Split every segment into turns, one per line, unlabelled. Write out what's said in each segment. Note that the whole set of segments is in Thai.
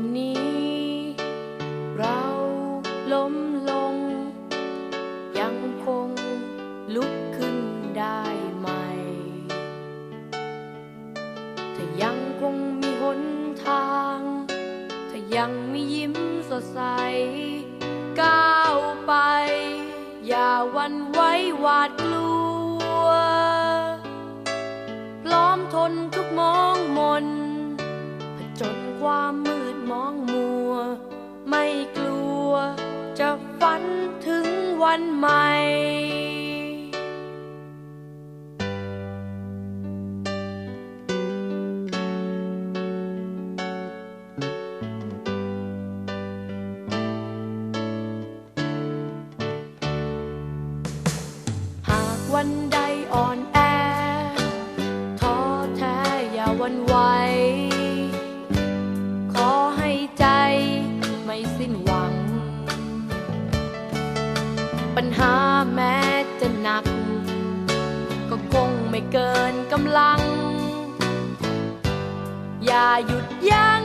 วันนี้ เราล้มลง ยังคงลุกขึ้นได้ใหม่ถ้ายังคงมีหนทาง ถ้ายังมียิ้มสดใส ก้าวไป อย่าวันไว้หวาดกลัว พร้อมทนทุกมองมนผจญความมืด วันใหม่ หากวันใดอ่อนแอท้อแท้อย่าวันไหว จะหนัก ก็คงไม่เกินกำลัง อย่าหยุดยั้ง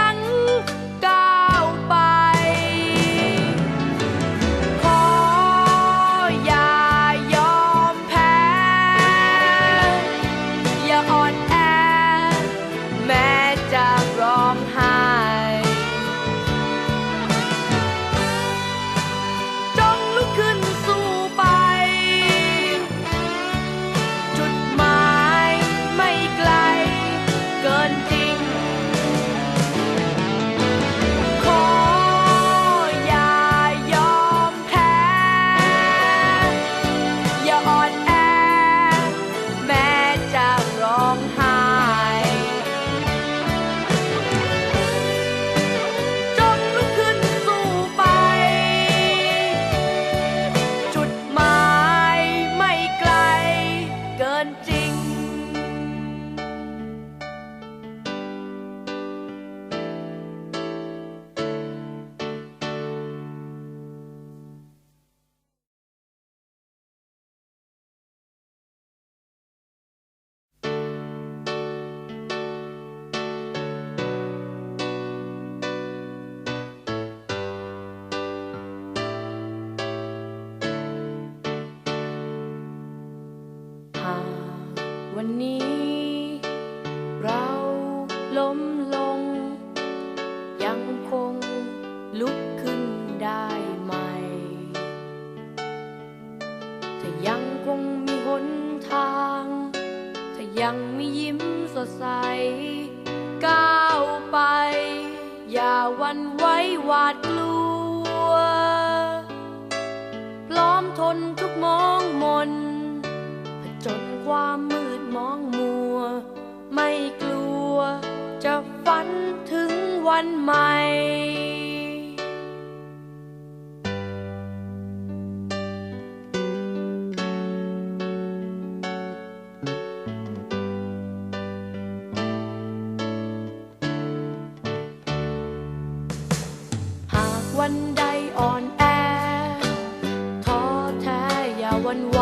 ง เวันนี้ เราล้มลง ยังคงลุกขึ้นได้ใหม่ถ้ายังคงมีหนทางถ้ายังมียิ้มสดใส ก้าวไป อย่าวันไว้หวาดกลัว พร้อมทนทุกมองมนผจญ ความมืดมองมัว ไม่กลัว จะฝันถึงวันใหม่หากวันใดอ่อนแอท้อแท้อย่าวันไหว